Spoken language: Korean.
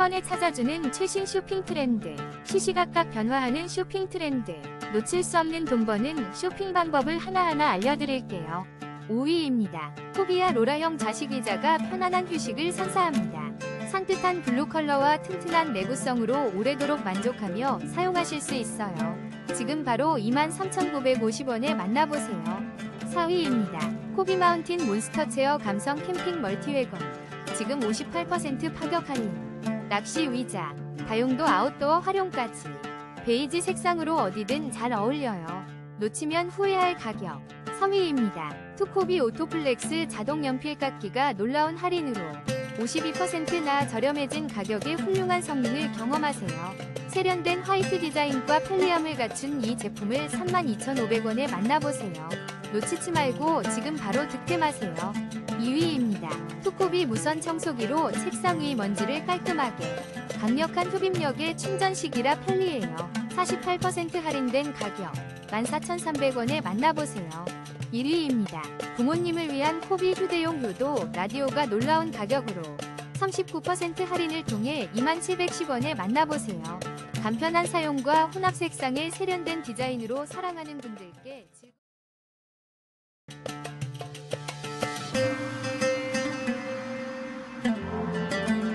번에 찾아주는 최신 쇼핑 트렌드. 시시각각 변화하는 쇼핑 트렌드. 놓칠 수 없는 돈 버는 쇼핑 방법을 하나하나 알려드릴게요. 5위입니다. 코비아 로라형 자식 의자가 편안한 휴식을 선사합니다. 산뜻한 블루 컬러와 튼튼한 내구성으로 오래도록 만족하며 사용하실 수 있어요. 지금 바로 23,950원에 만나보세요. 4위입니다. 코비 마운틴 몬스터 체어 감성 캠핑 멀티웨건. 지금 58% 파격 할인. 낚시 의자, 다용도 아웃도어 활용까지. 베이지 색상으로 어디든 잘 어울려요. 놓치면 후회할 가격. 3위입니다. 투코비 오토플렉스 자동 연필 깎기가 놀라운 할인으로 52%나 저렴해진 가격에 훌륭한 성능을 경험하세요. 세련된 화이트 디자인과 편리함을 갖춘 이 제품을 32,500원에 만나보세요. 놓치지 말고 지금 바로 득템하세요. 2위입니다. 투코비 무선 청소기로 책상 위 먼지를 깔끔하게. 강력한 흡입력의 충전식이라 편리해요. 48% 할인된 가격 14,300원에 만나보세요. 1위입니다. 부모님을 위한 코비 휴대용 효도 라디오가 놀라운 가격으로 39% 할인을 통해 2710원에 만나보세요. 간편한 사용과 혼합 색상의 세련된 디자인으로 사랑하는 분들께 즐...